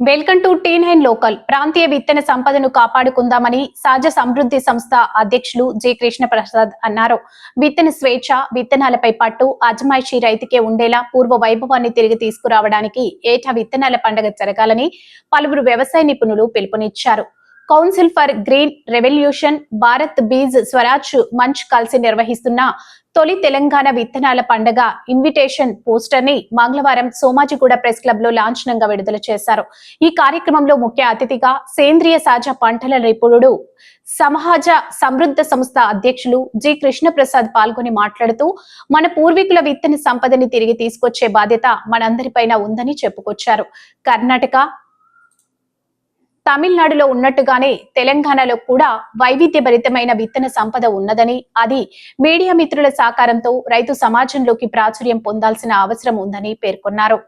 Welcome to T and local. ప్రాంతీయ విత్తన సంపదను కాపాడుకుందామని సహజ సమృద్ధి సంస్థ అధ్యక్షులు జె కృష్ణ ప్రసాద్ అన్నారు. విత్తన స్వేచ్ఛ విత్తనాలపై పట్టు అజమాయిషీ రైతుకే ఉండేలా పూర్వ వైభవాన్ని తిరిగి తీసుకురావడానికి ఏటా విత్తనాల పండుగ జరగాలని పలువురు వ్యవసాయ నిపుణులు పిలుపునిచ్చారు. Council for green revolution Bharat Beej Swaraj Manch కలిసి నిర్వహిస్తున్న తొలి తెలంగాణ విత్తనాల పండగ ఇన్విటేషన్ పోస్టర్ని మంగళవారం సోమాజిగూడ ప్రెస్ క్లబ్లో లాంఛనంగా విడుదల చేశారు. ఈ కార్యక్రమంలో ముఖ్య అతిథిగా సేంద్రియ సహజ పంటల నిపుణుడు సమాజ సమృద్ధ సంస్థ అధ్యక్షులు జి కృష్ణప్రసాద్ పాల్గొని మాట్లాడుతూ మన పూర్వీకుల విత్తన సంపదని తిరిగి తీసుకొచ్చే బాధ్యత మనందరిపైన ఉందని చెప్పుకొచ్చారు. కర్ణాటక తమిళనాడులో ఉన్నట్టుగానే తెలంగాణలో కూడా వైవిధ్యభరితమైన విత్తన సంపద ఉన్నదని అది మీడియా మిత్రుల సహకారంతో రైతు సమాజంలోకి ప్రాచుర్యం పొందాల్సిన అవసరం ఉందని పేర్కొన్నారు.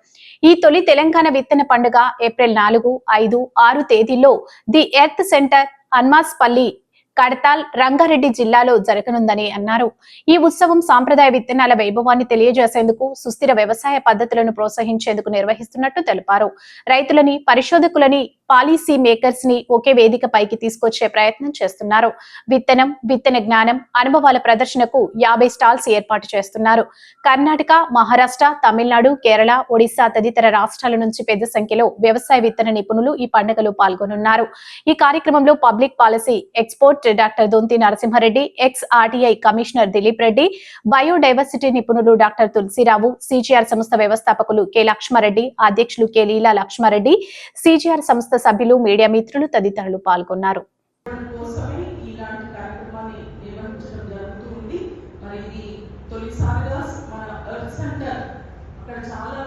ఈ తొలి తెలంగాణ విత్తన పండుగ ఏప్రిల్ నాలుగు ఐదు ఆరు తేదీల్లో the earth centre Anmaspally Kadthal Rangareddy జిల్లాలో జరగనుందని అన్నారు. ఈ ఉత్సవం సాంప్రదాయ విత్తనాల వైభవాన్ని తెలియజేసేందుకు సుస్థిర వ్యవసాయ పద్ధతులను ప్రోత్సహించేందుకు నిర్వహిస్తున్నట్టు తెలిపారు. రైతులని పరిశోధకులని పాలసీ మేకర్స్ని ఒకే వేదిక పైకి తీసుకొచ్చే ప్రయత్నం చేస్తున్నారు. విత్తనం విత్తన జ్ఞానం అనుభవాల ప్రదర్శనకు యాభై స్టాల్స్ ఏర్పాటు చేస్తున్నారు. కర్ణాటక మహారాష్ట్ర తమిళనాడు కేరళ ఒడిశా తదితర రాష్ట్రాల నుంచి పెద్ద సంఖ్యలో వ్యవసాయ విత్తన నిపుణులు ఈ పండుగలో పాల్గొనున్నారు. ఈ కార్యక్రమంలో public policy expert doctor Donthi Narasimha Reddy ex RTI commissioner Dileep Reddy biodiversity నిపుణులు డాక్టర్ తులసిరావు సిజిఆర్ సంస్థ వ్యవస్థాపకులు కె లక్ష్మారెడ్డి అధ్యక్షులు కె లీలా లక్ష్మారెడ్డి సిజిఆర్ సంస్థ సభ్యులు మీడియా మిత్రులు తదితరులు పాల్గొన్నారు కోసమే ఇలాంటి మరి చాలా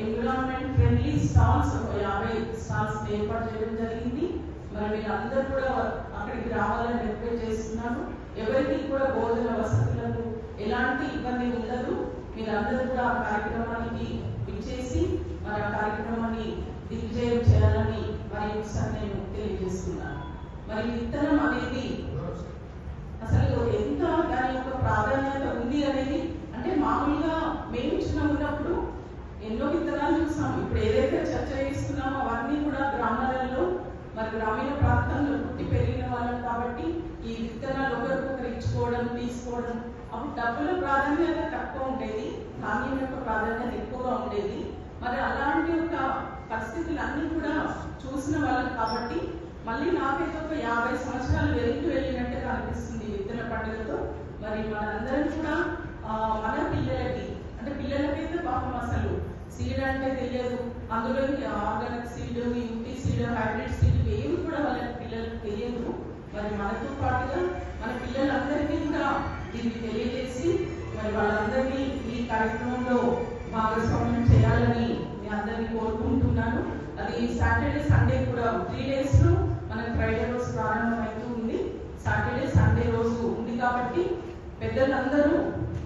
ఎన్విరాన్మెంట్ ఫ్రెండ్లీ స్టాల్స్ ఒక యాభై స్టాల్స్ ఏర్పాటు చేయడం జరిగింది మరి మీరు అందరూ కూడా అక్కడికి రావాలని రిక్వెస్ట్ చేస్తున్నాను ఎవరికి కూడా భోజన వసతులకు ఎలాంటి ఇబ్బంది ఉండదు మీరందరూ కూడా ఆ కార్యక్రమానికి విచ్చేసి మరి ఆ కార్యక్రమాన్ని దిగ్విజయం చేయాలని మరి ఒకసారి నేను తెలియజేస్తున్నాను. మరి విత్తనం అనేది అసలు ఎంత దాని యొక్క ప్రాధాన్యత ఉంది అనేది అంటే మామూలుగా మేము చిన్న ఉన్నప్పుడు ఎన్నో విత్తనాలు చూసాం. ఇప్పుడు ఏదైతే చర్చ చేస్తున్నామో అవన్నీ కూడా గ్రామాలలో మరి గ్రామీణ ప్రాంతంలో పుట్టి పెరిగిన వాళ్ళం కాబట్టి ఈ విత్తనాలు ఒకరికొకరు ఇచ్చుకోవడం తీసుకోవడం అప్పుడు డబ్బుల ప్రాధాన్యత తక్కువ ఉండేది ధాన్యం యొక్క ప్రాధాన్యత ఎక్కువగా ఉండేది. మరి అలాంటి ఒక పరిస్థితులన్నీ కూడా చూసిన వాళ్ళు కాబట్టి మళ్ళీ నాకైతే ఒక యాభై సంవత్సరాలు వెనక్కి వెళ్ళినట్టుగా అనిపిస్తుంది విత్తన పండుగతో. మరి మనందరం కూడా మన పిల్లలకి అంటే పిల్లలకైతే పాపం అసలు సీడ్ అంటే తెలియదు. అందులో organic seed UT seed hybrid seed ఏమి కూడా వాళ్ళ పిల్లలకు తెలియదు. మరి మనతో పాటుగా మన పిల్లలందరికీ కూడా దీన్ని తెలియజేసి మరి వాళ్ళందరినీ ఈ కార్యక్రమంలో భాగస్వామ్యం చేయాలని మీ అందరినీ కోరుకుంటున్నాను. అది సాటర్డే సండే కూడా త్రీ డేస్ మనకు ఫ్రైడే రోజు ప్రారంభమవుతూ ఉంది. సాటర్డే సండే రోజు ఉంది కాబట్టి పెద్దలందరూ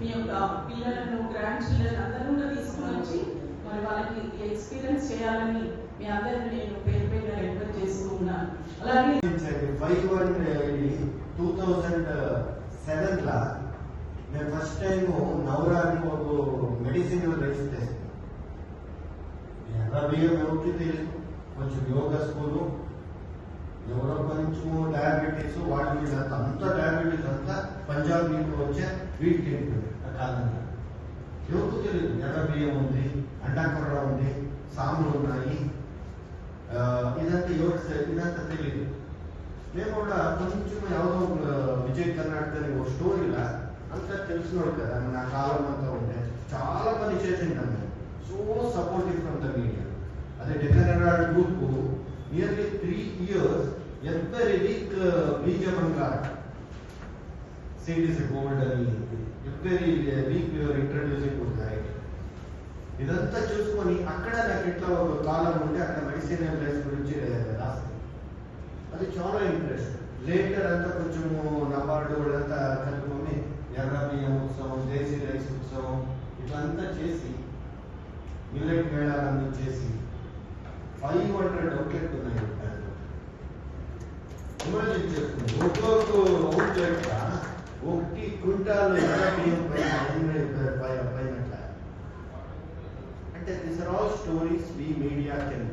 మీ యొక్క పిల్లలను గ్రాండ్ చిల్డ్రన్ అందరూ కూడా తీసుకుని వచ్చి మరి వాళ్ళకి ఎక్స్పీరియన్స్ చేయాలని మీ అందరిని నేను పేరు పేరు రిక్వెస్ట్ చేస్తూ ఉన్నాను. అలాగే టూ థౌజండ్ సెవెన్ లా నేను ఫస్ట్ టైం నవరా అని ఒక మెడిసిన్ రిజిస్టర్ చేశాను ఎలా బియ్యం ఎవరికి తెలియదు కొంచెం యోగా స్కూలు ఎవరో కొంచెం డయాబెటీస్ వాళ్ళు మీద అంత డయాబెటీస్ అంతా పంజాబ్ నుంచి వచ్చే వీటికి వెళ్ళిపోయింది ఆ కాలంలో. ఎవరికి తెలియదు ఎర్ర బియ్యం ఉంది అండాకొర్ర ఉంది సాములు ఉన్నాయి. ఇదంతా ఎవరికి ఇదంతా తెలియదు నేను కూడా కొంచెం ఎవరో విజయ్ కర్ణాటక అని ఒక స్టోరీలా అంతా తెలిసినోడు కదా నా కాలం అంతా ఉంటే చాలా పని చేసింటాను so supportive from the media అదే Deccan Herald group nearly three years every week బీజ బంగారు. ఇస్ గోల్డ్ అని ఎవరి వీక్ యువర్ ఇంట్రడ్యూసింగ్ ఉంటాయి ఇదంతా చూసుకొని అక్కడ నాకు ఎట్లా ఒక కాలం ఉంటే అక్కడ మెడిసిన్ ప్లేస్ గురించి రాస్తాను అది చాలా ఇంట్రెస్ట్ లేటర్ అంతా కొంచెము నబార్డు వాళ్ళంతా కలుపుకొని ఎర్ర బియ్యం ఉత్సవం దేశీ రైస్ ఉత్సవం ఇట్లంతా చేసి మిల్లెట్ మేళాలన్నీ చేసి ఫైవ్ హండ్రెడ్ అవుట్లెట్ ఉన్నాయి దాంట్లో. ఇమాజిన్ చేసుకోండి ఒక్కొక్క అవుట్లెట్ ఒకటి క్వింటాల్ ఎర్ర బియ్యం పైన పైన అంటే this are all stories we media can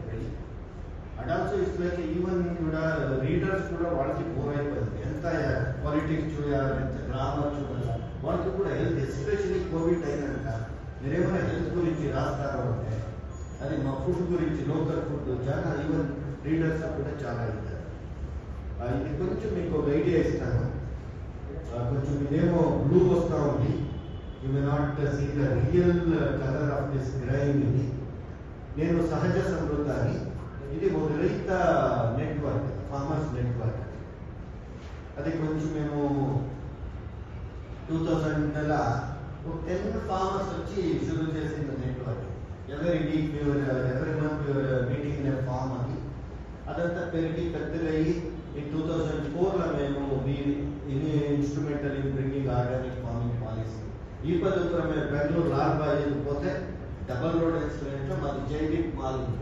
and also it's like even కూడా రీడర్స్ కూడా వాళ్ళకి బోర్ అయిపోయింది. ఎంత బయటికి చూడాలి ఎంత డ్రామా చూడాలి వాళ్ళకి కూడా హెల్త్ ఎస్పెషల్లీ కోవిడ్ అయినాక మీరేమైనా హెల్త్ గురించి రాస్తారో అంటే అది మా ఫుడ్ గురించి లోకల్ ఫుడ్ చాలా ఈవెన్ రీడర్స్ కూడా చాలా ఇస్తారు. ఇది కొంచెం మీకు ఒక ఐడియా ఇస్తాను. కొంచెం ఇదేమో బ్లూ వస్తూ ఉంది. You may not see the real colour of this grain ఇది. నేను సహజ సమృద్ధాన్ని ఇది ఒక రైత నెట్వర్క్ ఫార్మర్స్ నెట్వర్క్ అది కొంచెం మేము టూ థౌజండ్ నెల ఒక టెన్ ఫార్మర్స్ వచ్చి షురూ చేసిన నెట్వర్క్ ఎవరి వీక్ ఎవరి మంత్ మీటింగ్ ఇన్ ఫార్మ్ అని అదంతా పెరిగి పెద్దగయ్యి ఇన్ టూ థౌజండ్ ఫోర్లో మేము in instrumental in bringing organic farming policy ఈ పద్ధతిలో మేము బెంగళూరు లాల్ బాజీ పోతే డబల్ రోడ్ ఎక్స్ప్లెయిన్లో మాది జైడిక్ మాల్ ఉంది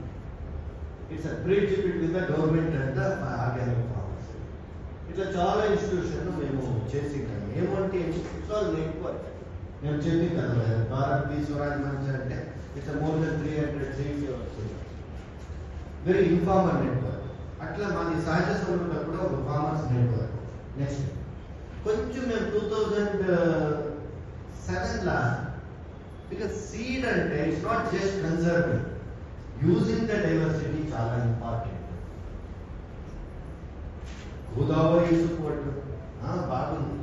it's a bridge between the government and the organic farmers ఇట్లా చాలా ఇన్స్టిట్యూషన్ మేము చేసి ఏమంటే ఇట్స్ ఆల్ నెట్వర్క్ నేను చెప్పి కదా భారత్ బీ స్వరాజ్ మంచ్ అంటే it's more than three hundred seats very informal network అట్లా మాది సహజ సమృద్ధ కూడా ఒక ఫార్మర్స్ నెట్వర్క్ నెక్స్ట్ కొంచెం మేము టూ థౌజండ్ సెవెన్లా బికాస్ సీడ్ అంటే it's not just conserving using the diversity చాలా ఇంపార్టెంట్ గోదావరి సపోర్ట్ బాగుంది.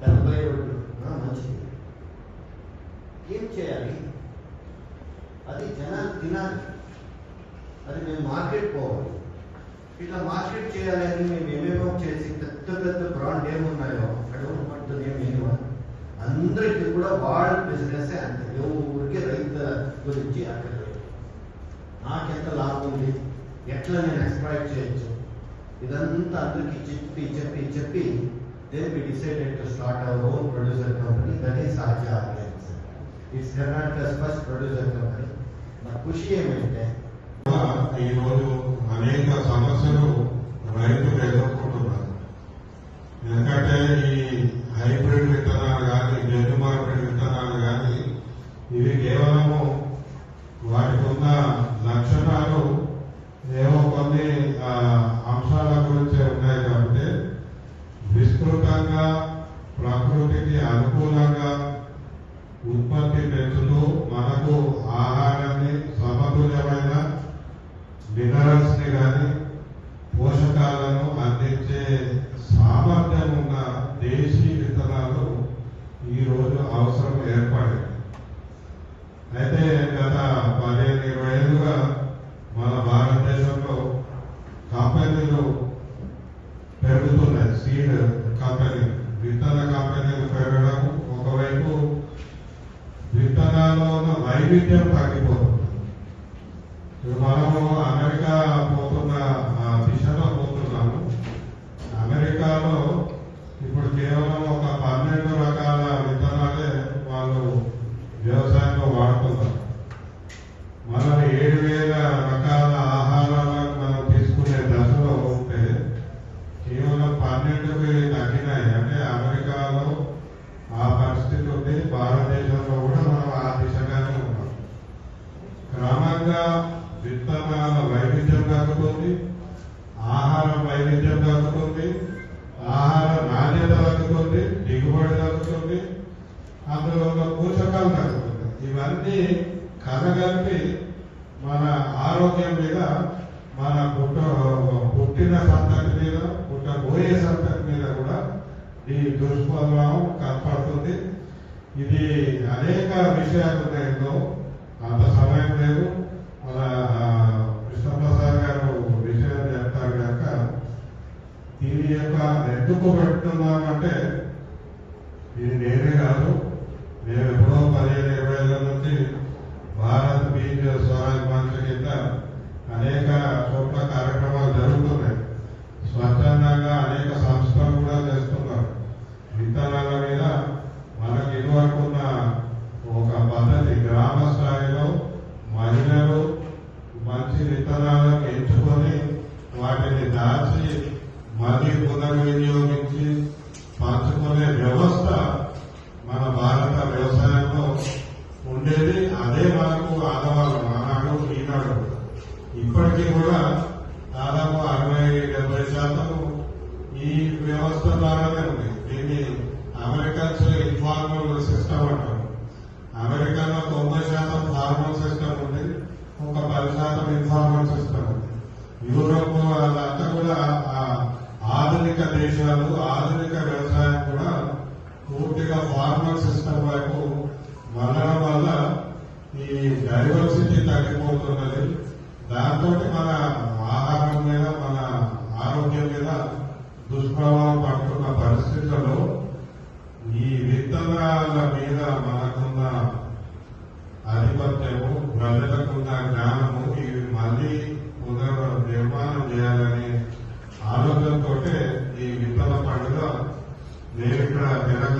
డెబ్బై ఒడ్డు మంచిది. ఏం చేయాలి? అది జనాలు తినాలి. అది మేము మార్కెట్ పోవాలి. ఇట్లా మార్కెట్ చేయాలని మేము ఏమేమో చేసి పెద్ద పెద్ద బ్రాండ్ ఏమున్నాయో అడవులు ఉంటుంది ఏమేమో అందరికీ కూడా వాళ్ళ బిజినెస్ అంత. ఎవరికి రైతు గురించి అక్కడ నాకెంత లాభం ఉంది? ఎట్లా నేను ఎక్స్ప్లాయిట్ చేయొచ్చు. ఇదంతా అందరికి చెప్పి చెప్పి చెప్పి then we decided to start our own producer company that is Sahaja organics it's Karnataka first producer company నా ఖుషి ఏమంటే ఈరోజు అనేక సమస్యలు రైతులు ఎదుర్కొంటున్నారు. ఎందుకంటే ఈ హైబ్రిడ్ విత్తనాలు కానీ జన్యు మార్పిడి విత్తనాలు కానీ ఇవి కేవలము వాటికి ఉన్న లక్షణాలు ఏవో కొన్ని అంశాల గురించే ఉన్నాయి కాబట్టి విస్తృతంగా ప్రకృతికి అనుకూలంగా ఉత్పత్తి పెంచుతూ మనకు ఆహారాన్ని సమతుల్యమైన మినరల్స్ని కానీ పోషకాలను అందించే సామర్థ్యం ఉన్న దేశీ విత్తనాలు ఈ రోజు అవసరం ఏర్పడింది అయితే గత పదిహేను ఇరవై ఏళ్ళుగా మన భారతదేశంలో కంపెనీలు పెరుగుతున్నాయి సీడ్ కంపెనీ విత్తన కంపెనీలు పెరగడం ఒకవైపు విత్తనాల్లో ఉన్న వైవిధ్యం తగ్గిపోతుంది ఇప్పుడు మనము అమెరికా పోతున్న ఆ దిశలో పోతున్నాము అమెరికాలో ఇప్పుడు కేవలం ఒక పన్నెండు రకాల విత్తనాలే వాళ్ళు వ్యవసాయంలో వాడుతున్నారు మనం ఏడు వేల రకాల ఆహారాలను మనం తీసుకునే దశలో ఉంటే కేవలం పన్నెండుకి తగ్గినాయి అంటే అమెరికాలో ఆ పరిస్థితి ఉంది భారతదేశంలో కూడా మనం ఆ దిశగానే ఉన్నాం క్రమంగా విత్తనాల వైవిధ్యం తగ్గుతుంది ఆహారం వైవిధ్యం తగ్గుతుంది ఆహార నాణ్యత తగ్గుతుంది దిగుబడి తగ్గుతుంది అందులో ఉన్న పోషకాలు తగ్గుతుంది ఇవన్నీ కలగలిపి మన ఆరోగ్యం మీద మన పుట్ట పుట్టిన సంతతి మీద పుట్టబోయే సంతతి మీద కూడా ఈ దుష్ప్రభావం కనపడుతుంది. ఇది అనేక విషయాలు ఉన్నాయి అంత సమయం లేదు. మన కృష్ణప్రసాద్ గారు విషయం చెప్తారు కనుక దీని యొక్క ఎందుకు పెడుతున్నామంటే ఇది నేనే కాదు మేము ఎప్పుడో పదిహేను ఇరవై ఏళ్ళ నుంచి భారత్ బీజ్ స్వరాజ్ మంచ్ కింద అనేక చోట్ల కార్యక్రమాలు జరుగుతున్నాయి స్వచ్ఛందంగా అనేక సంస్థలు కూడా చేస్తున్నారు విత్తనాల మీద మనకి ఇదివరకు ఉన్న ఒక పద్ధతి గ్రామ స్థాయిలో మహిళలు మంచి విత్తనాలను ఎంచుకొని వాటిని దాచి మళ్ళీ పునర్వినియోగించి పంచుకునే వ్యవస్థ మన భారత వ్యవసాయంలో ఉండేది అదే మనకు ఆధార ఇప్పటికీ కూడా దాదాపు అరవై డెబ్బై శాతం ఈ వ్యవస్థ ద్వారానే ఉంది దీన్ని అమెరికన్స్ ఇన్ఫార్మల్ సిస్టమ్ అంటారు అమెరికాలో తొంభై శాతం ఫార్మల్ సిస్టమ్ ఉంది ఒక పది చేస్తారు. సిస్టమ్ యూరోప్ అదంతా కూడా ఆ ఆధునిక దేశాలు ఆధునిక వ్యవసాయం కూడా పూర్తిగా ఫార్మల్ సిస్టమ్ వైపు వెళ్ళడం వల్ల ఈ డైవర్సిటీ తగ్గిపోతున్నది. దాంతో మన ఆహారం మీద మన ఆరోగ్యం మీద దుష్ప్రభావం పడుతుంది.